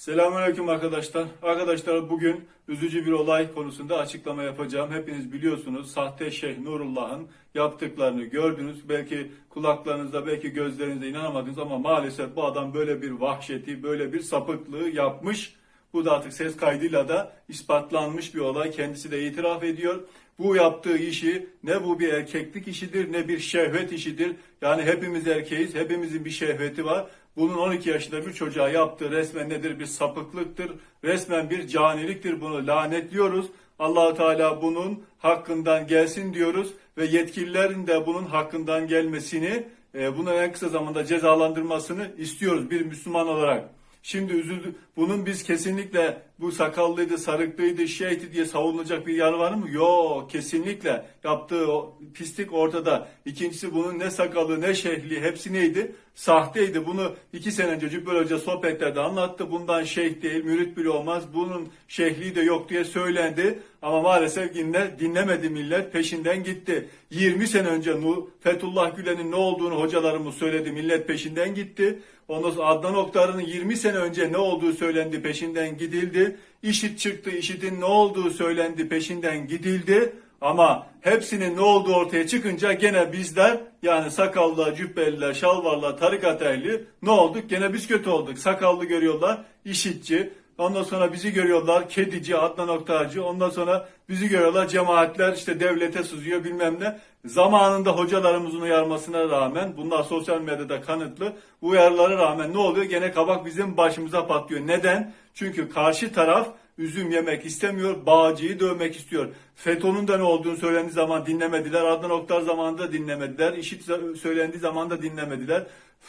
Selamünaleyküm arkadaşlar. Arkadaşlar bugün üzücü bir olay konusunda açıklama yapacağım. Hepiniz biliyorsunuz sahte Şeyh Nurullah'ın yaptıklarını gördünüz. Belki kulaklarınızda, belki gözlerinizde inanamadınız ama maalesef bu adam böyle bir vahşeti, böyle bir sapıklığı yapmış. Bu da artık ses kaydıyla da ispatlanmış bir olay. Kendisi de itiraf ediyor. Bu yaptığı işi ne bu bir erkeklik işidir ne bir şehvet işidir. Yani hepimiz erkeğiz, hepimizin bir şehveti var. Bunun 12 yaşında bir çocuğa yaptığı resmen nedir? Bir sapıklıktır. Resmen bir caniliktir. Bunu lanetliyoruz. allah Teala bunun hakkından gelsin diyoruz ve yetkililerin de bunun hakkından gelmesini, e, bunu en kısa zamanda cezalandırmasını istiyoruz bir Müslüman olarak. Şimdi üzüldü. Bunun biz kesinlikle bu sakallıydı, sarıklıydı, şeyti diye savunulacak bir yanı var mı? Yok, kesinlikle. Yaptığı o pislik ortada. İkincisi bunun ne sakalı ne şehli hepsi neydi? Sahteydi. Bunu iki sene önce Cübbel Hoca sohbetlerde anlattı. Bundan şeyh değil, mürit bile olmaz. Bunun şehliği de yok diye söylendi. Ama maalesef yine dinlemedi millet. Peşinden gitti. 20 sene önce Fethullah Gülen'in ne olduğunu hocalarımız söyledi. Millet peşinden gitti. Ondan sonra Adnan Oktar'ın 20 sene önce ne olduğu söylendi, peşinden gidildi. İşit çıktı, işitin ne olduğu söylendi, peşinden gidildi. Ama hepsinin ne olduğu ortaya çıkınca gene bizler yani sakallı, cübbeliler, şalvarlar, tarikat ehli ne olduk? Gene biz kötü olduk. Sakallı görüyorlar, işitçi. Ondan sonra bizi görüyorlar kedici, Adnan Oktarcı. Ondan sonra bizi görüyorlar cemaatler işte devlete sızıyor bilmem ne. Zamanında hocalarımızın uyarmasına rağmen bunlar sosyal medyada kanıtlı. Bu uyarılara rağmen ne oluyor? Gene kabak bizim başımıza patlıyor. Neden? Çünkü karşı taraf üzüm yemek istemiyor, bağcıyı dövmek istiyor. FETÖ'nün de ne olduğunu söylendiği zaman dinlemediler. Adnan Oktar zamanında dinlemediler. İşit söylendiği zaman da dinlemediler.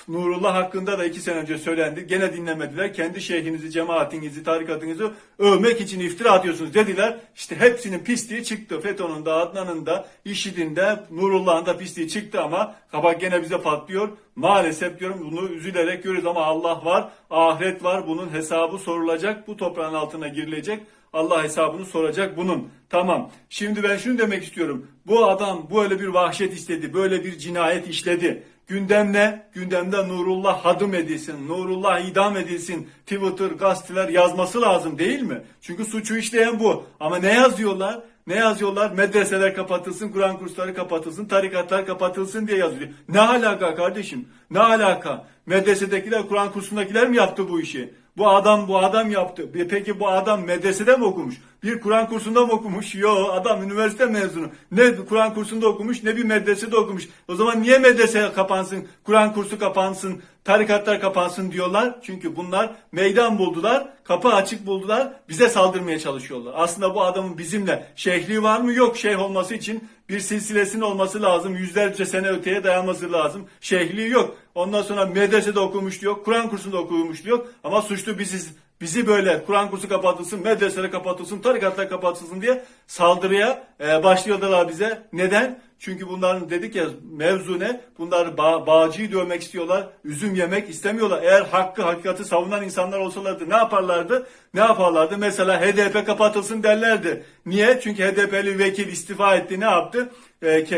Nurullah hakkında da iki sene önce söylendi. Gene dinlemediler. Kendi şeyhinizi, cemaatinizi, tarikatınızı övmek için iftira atıyorsunuz dediler. İşte hepsinin pisliği çıktı. FETÖ'nün de, Adnan'ın da, IŞİD'in de, Nurullah'ın da pisliği çıktı ama kabak gene bize patlıyor. Maalesef diyorum bunu üzülerek görüyoruz ama Allah var, ahiret var. Bunun hesabı sorulacak. Bu toprağın altına girilecek. Allah hesabını soracak bunun. Tamam. Şimdi ben şunu demek istiyorum. Bu adam böyle bir vahşet istedi. Böyle bir cinayet işledi. Gündem ne? Gündemde Nurullah hadım edilsin. Nurullah idam edilsin. Twitter, gazeteler yazması lazım değil mi? Çünkü suçu işleyen bu. Ama ne yazıyorlar? Ne yazıyorlar? Medreseler kapatılsın, Kur'an kursları kapatılsın, tarikatlar kapatılsın diye yazıyor. Ne alaka kardeşim? Ne alaka? Medresedekiler, Kur'an kursundakiler mi yaptı bu işi? Bu adam bu adam yaptı. Peki bu adam medresede mi okumuş? Bir Kur'an kursunda mı okumuş? Yok adam üniversite mezunu. Ne Kur'an kursunda okumuş ne bir medresede okumuş. O zaman niye medrese kapansın, Kur'an kursu kapansın, tarikatlar kapansın diyorlar? Çünkü bunlar meydan buldular, kapı açık buldular, bize saldırmaya çalışıyorlar. Aslında bu adamın bizimle şeyhliği var mı? Yok şeyh olması için bir silsilesinin olması lazım. Yüzlerce sene öteye dayanması lazım. Şeyhliği yok. Ondan sonra medresede okumuş diyor, Kur'an kursunda okumuş diyor. Ama suçlu biziz. Bizi böyle Kur'an kursu kapatılsın, medreseler kapatılsın, tarikatlar kapatılsın diye saldırıya e, başlıyorlar bize. Neden? Çünkü bunların dedik ya mevzu ne? Bunlar bağ, bağcıyı dövmek istiyorlar, üzüm yemek istemiyorlar. Eğer hakkı, hakikati savunan insanlar olsalardı ne yaparlardı? Ne yaparlardı? Mesela HDP kapatılsın derlerdi. Niye? Çünkü HDP'li vekil istifa etti. Ne yaptı?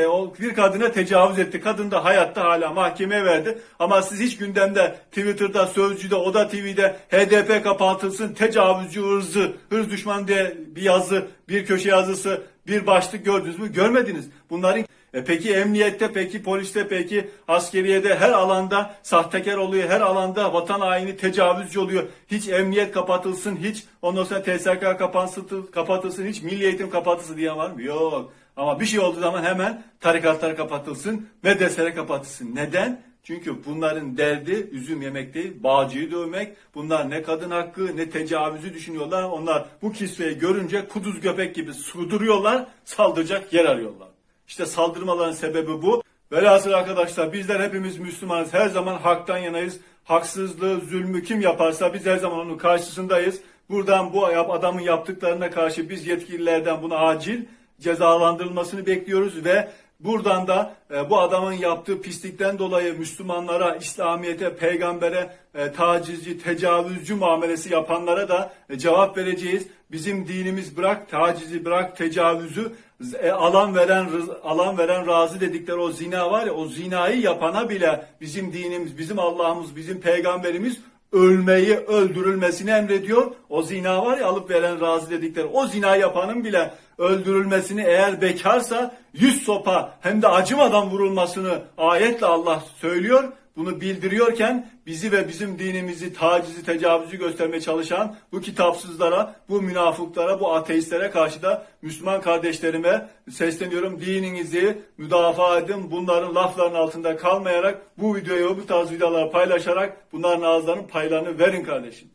O bir kadına tecavüz etti. Kadın da hayatta hala mahkemeye verdi. Ama siz hiç gündemde, Twitter'da, Sözcü'de, Oda TV'de HDP kapatılsın, tecavüzcü, hırzı, hırz düşman diye bir yazı, bir köşe yazısı, bir başlık gördünüz mü? Görmediniz. Bunların e peki emniyette, peki poliste, peki askeriyede her alanda sahtekar oluyor, her alanda vatan haini tecavüzcü oluyor. Hiç emniyet kapatılsın, hiç ondan sonra TSK kapansın, kapatılsın, hiç milli eğitim kapatılsın diyen var mı? Yok. Ama bir şey olduğu zaman hemen tarikatlar kapatılsın, medreseler kapatılsın. Neden? Çünkü bunların derdi üzüm yemek değil, bağcıyı dövmek. Bunlar ne kadın hakkı ne tecavüzü düşünüyorlar. Onlar bu kisveyi görünce kuduz göbek gibi suduruyorlar, saldıracak yer arıyorlar. İşte saldırmaların sebebi bu. Velhasıl arkadaşlar bizler hepimiz Müslümanız. Her zaman haktan yanayız. Haksızlığı, zulmü kim yaparsa biz her zaman onun karşısındayız. Buradan bu adamın yaptıklarına karşı biz yetkililerden bunu acil cezalandırılmasını bekliyoruz ve buradan da e, bu adamın yaptığı pislikten dolayı Müslümanlara, İslamiyete, peygambere e, tacizci, tecavüzcü muamelesi yapanlara da e, cevap vereceğiz. Bizim dinimiz bırak tacizi, bırak tecavüzü, e, alan veren alan veren razı dedikleri o zina var ya o zinayı yapana bile bizim dinimiz, bizim Allah'ımız, bizim peygamberimiz ölmeyi, öldürülmesini emrediyor. O zina var ya alıp veren razı dedikleri. O zina yapanın bile öldürülmesini eğer bekarsa yüz sopa hem de acımadan vurulmasını ayetle Allah söylüyor. Bunu bildiriyorken bizi ve bizim dinimizi tacizi, tecavüzü göstermeye çalışan bu kitapsızlara, bu münafıklara, bu ateistlere karşı da Müslüman kardeşlerime sesleniyorum. Dininizi müdafaa edin. Bunların laflarının altında kalmayarak bu videoyu bu tarz videoları paylaşarak bunların ağızlarının paylarını verin kardeşim.